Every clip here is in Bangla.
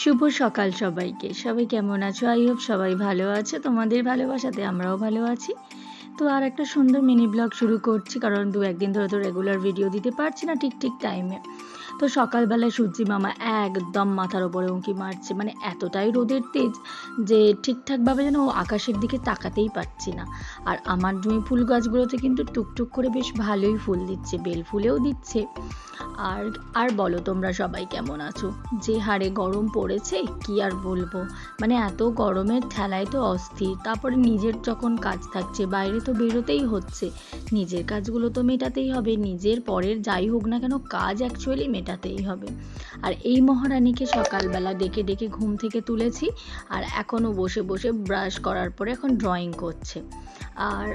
শুভ সকাল সবাইকে। সবাই কেমন আছো? আই হোপ সবাই ভালো আছে। তোমাদের ভালোবাসাতে আমরাও ভালো আছি। তো আর একটা সুন্দর মিনি ব্লগ শুরু করছি, কারণ দু একদিন ধরে তো রেগুলার ভিডিও দিতে পারছি না ঠিক ঠিক টাইমে তো সকালবেলায় সূর্যি মামা একদম মাথার ওপরে উঁকি মারছে। মানে এতটাই রোদের তেজ যে ঠিকঠাকভাবে যেন ও আকাশের দিকে তাকাতেই পারছি না। আর আমার জমি ফুল গাছগুলোতে কিন্তু টুকটুক করে বেশ ভালোই ফুল দিচ্ছে, বেল ফুলেও দিচ্ছে। আর আর বলো তোমরা সবাই কেমন আছো? যে হারে গরম পড়েছে, কি আর বলব? মানে এত গরমের ঠেলায় তো অস্থির। তারপরে নিজের যখন কাজ থাকছে, বাইরে তো বেরোতেই হচ্ছে। নিজের কাজগুলো তো মেটাতেই হবে, নিজের পরের যাই হোক না কেন কাজ অ্যাকচুয়ালি মেটাতেই হবে। আর এই মহারানীকে সকালবেলা ডেকে ডেকে ঘুম থেকে তুলেছি, আর এখনও বসে বসে ব্রাশ করার পরে এখন ড্রয়িং করছে। আর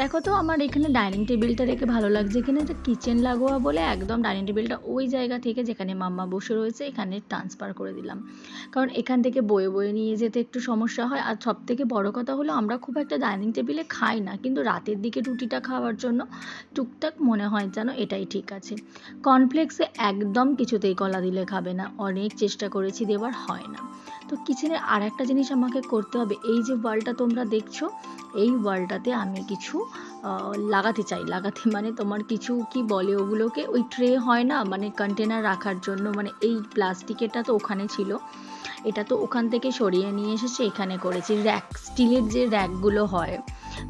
দেখো তো আমার এখানে ডাইনিং টেবিলটা রেখে ভালো লাগছে এখানে একটা কিচেন লাগোয়া বলে একদম ডাইনিং টেবিলটা ওই জায়গা থেকে যেখানে মাম্মা বসে রয়েছে, এখানে ট্রান্সফার করে দিলাম। কারণ এখান থেকে বয়ে বয়ে নিয়ে যেতে একটু সমস্যা হয়। আর সব থেকে বড় কথা হলো, আমরা খুব একটা ডাইনিং টেবিলে খাই না। কিন্তু রাতের দিকে রুটিটা খাওয়ার জন্য টুকটাক মনে হয় যেন এটাই ঠিক আছে। কর্নফ্লেক্সে একদম কিছুতেই কলা দিলে খাবে না। অনেক চেষ্টা করেছি, দেওয়ার হয় না। তো কিচেনের আর একটা জিনিস আমাকে করতে হবে। এই যে ওয়ালটা তোমরা দেখছ, এই ওয়ালটাতে আমি কিছু লাগাতে চাই। লাগাতে মানে তোমার কিছু কি বলে ওগুলোকে? ওই ট্রে হয় না? মানে কন্টেনার রাখার জন্য। মানে এই প্লাস্টিকেরটা তো ওখানে ছিল। এটা তো ওখান থেকে সরিয়ে নিয়ে এসেছে, এখানে করেছি। র্যাক স্টিলের যে র্যাকগুলো হয়,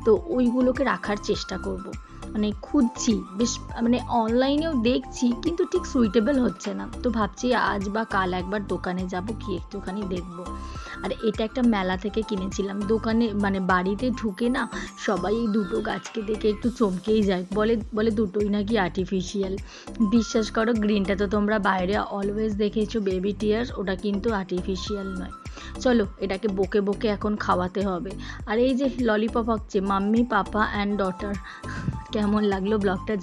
তো ওইগুলোকে রাখার চেষ্টা করব। মানে খুঁজছি, বেশ মানে অনলাইনেও দেখছি, কিন্তু ঠিক সুইটেবল হচ্ছে না। তো ভাবছি আজ বা কাল একবার দোকানে যাব কি একটুখানি দেখব। আর এটা একটা মেলা থেকে কিনেছিলাম। দোকানে মানে বাড়িতে ঢুকে না, সবাই এই দুটো গাছকে দেখে একটু চমকেই যায়। বলে বলে দুটোই নাকি আর্টিফিশিয়াল বিশ্বাস করো গ্রিনটা তো তোমরা বাইরে অলওয়েজ দেখেছ বেবি টিয়ার ওটা কিন্তু আর্টিফিশিয়াল নয়। চলো, এটাকে বকে বকে এখন খাওয়াতে হবে। আর এই যে ললিপপ হচ্ছে, মাম্মি পাপা অ্যান্ড ডটার কেমন লাগল ব্লগটা